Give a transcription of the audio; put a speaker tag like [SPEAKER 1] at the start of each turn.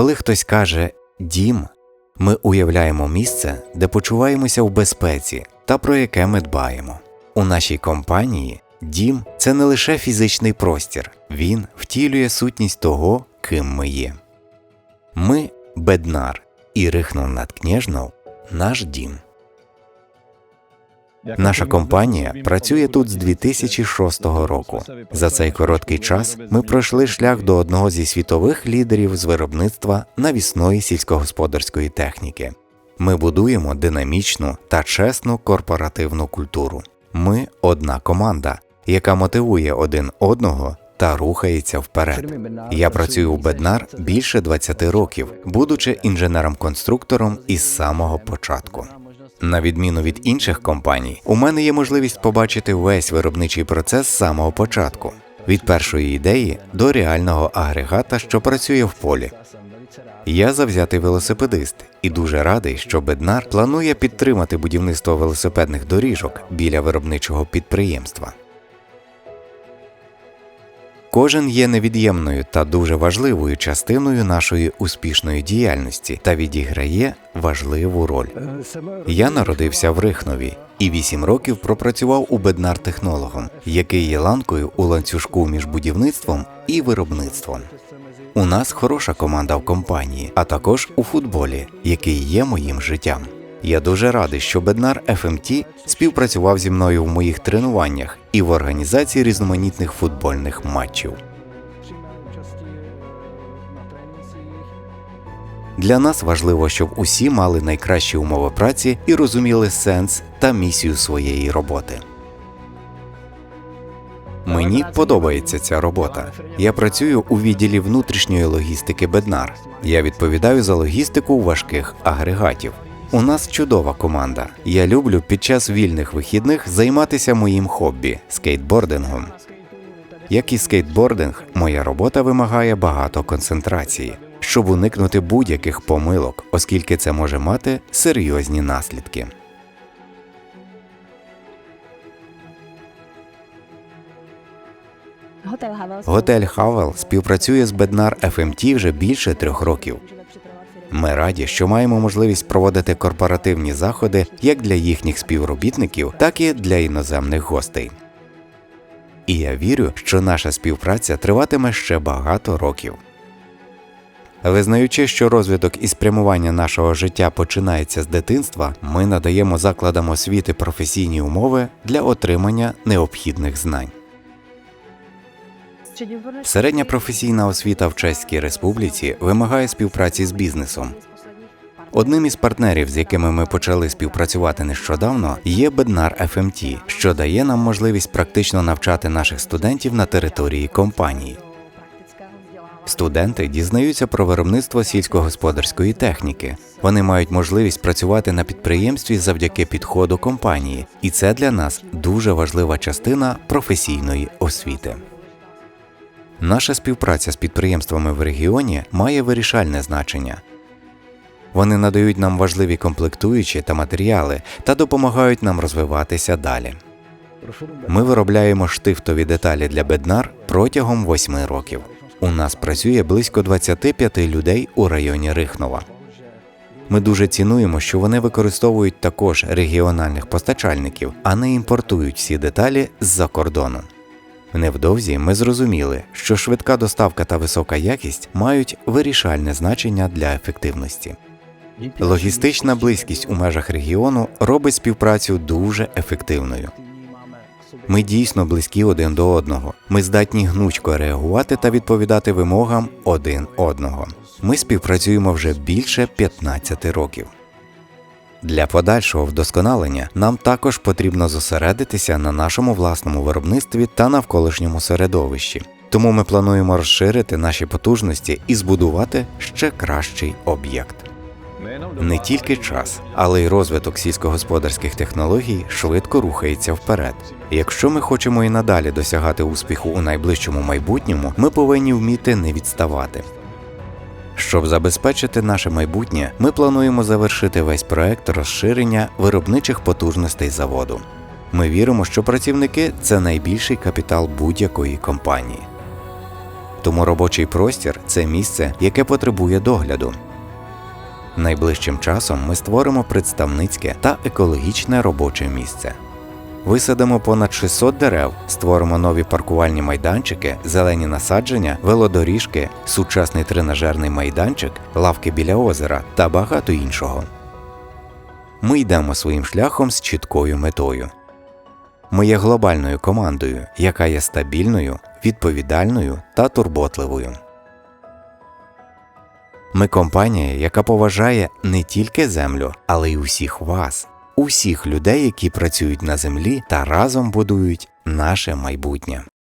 [SPEAKER 1] Коли хтось каже дім, ми уявляємо місце, де почуваємося в безпеці та про яке ми дбаємо. У нашій компанії дім це не лише фізичний простір, він втілює сутність того, ким ми є. Ми беднар і Рихнув над Княжнов – наш дім. Наша компанія працює тут з 2006 року. За цей короткий час ми пройшли шлях до одного зі світових лідерів з виробництва навісної сільськогосподарської техніки. Ми будуємо динамічну та чесну корпоративну культуру. Ми одна команда, яка мотивує один одного та рухається вперед. Я працюю у Беднар більше 20 років, будучи інженером-конструктором із самого початку. На відміну від інших компаній, у мене є можливість побачити весь виробничий процес з самого початку від першої ідеї до реального агрегата, що працює в полі. Я завзятий велосипедист і дуже радий, що Беднар планує підтримати будівництво велосипедних доріжок біля виробничого підприємства. Кожен є невід'ємною та дуже важливою частиною нашої успішної діяльності та відіграє важливу роль. Я народився в Рихнові і вісім років пропрацював у беднар технологом, який є ланкою у ланцюжку між будівництвом і виробництвом. У нас хороша команда в компанії, а також у футболі, який є моїм життям. Я дуже радий, що Беднар FMT співпрацював зі мною в моїх тренуваннях і в організації різноманітних футбольних матчів. Для нас важливо, щоб усі мали найкращі умови праці і розуміли сенс та місію своєї роботи. Мені подобається ця робота. Я працюю у відділі внутрішньої логістики Беднар. Я відповідаю за логістику важких агрегатів. У нас чудова команда. Я люблю під час вільних вихідних займатися моїм хобі скейтбордингом. Як і скейтбординг, моя робота вимагає багато концентрації, щоб уникнути будь-яких помилок, оскільки це може мати серйозні наслідки. Готель Хавел співпрацює з Беднар FMT вже більше трьох років. Ми раді, що маємо можливість проводити корпоративні заходи як для їхніх співробітників, так і для іноземних гостей. І я вірю, що наша співпраця триватиме ще багато років. Визнаючи, що розвиток і спрямування нашого життя починається з дитинства, ми надаємо закладам освіти професійні умови для отримання необхідних знань. Середня професійна освіта в Чеській Республіці вимагає співпраці з бізнесом. Одним із партнерів, з якими ми почали співпрацювати нещодавно, є Беднар FMT, що дає нам можливість практично навчати наших студентів на території компанії. Студенти дізнаються про виробництво сільськогосподарської техніки. Вони мають можливість працювати на підприємстві завдяки підходу компанії, і це для нас дуже важлива частина професійної освіти. Наша співпраця з підприємствами в регіоні має вирішальне значення. Вони надають нам важливі комплектуючі та матеріали та допомагають нам розвиватися далі. Ми виробляємо штифтові деталі для беднар протягом восьми років. У нас працює близько 25 людей у районі Рихнова. Ми дуже цінуємо, що вони використовують також регіональних постачальників, а не імпортують всі деталі з-за кордону. Невдовзі ми зрозуміли, що швидка доставка та висока якість мають вирішальне значення для ефективності. Логістична близькість у межах регіону робить співпрацю дуже ефективною. Ми дійсно близькі один до одного. Ми здатні гнучко реагувати та відповідати вимогам один одного. Ми співпрацюємо вже більше 15 років. Для подальшого вдосконалення нам також потрібно зосередитися на нашому власному виробництві та навколишньому середовищі. Тому ми плануємо розширити наші потужності і збудувати ще кращий об'єкт. Не тільки час, але й розвиток сільськогосподарських технологій швидко рухається вперед. Якщо ми хочемо і надалі досягати успіху у найближчому майбутньому, ми повинні вміти не відставати. Щоб забезпечити наше майбутнє, ми плануємо завершити весь проект розширення виробничих потужностей заводу. Ми віримо, що працівники це найбільший капітал будь-якої компанії. Тому робочий простір це місце, яке потребує догляду. Найближчим часом ми створимо представницьке та екологічне робоче місце. Висадимо понад 600 дерев, створимо нові паркувальні майданчики, зелені насадження, велодоріжки, сучасний тренажерний майданчик, лавки біля озера та багато іншого. Ми йдемо своїм шляхом з чіткою метою. Ми є глобальною командою, яка є стабільною, відповідальною та турботливою. Ми компанія, яка поважає не тільки землю, але й усіх вас, усіх людей, які працюють на землі та разом будують наше майбутнє.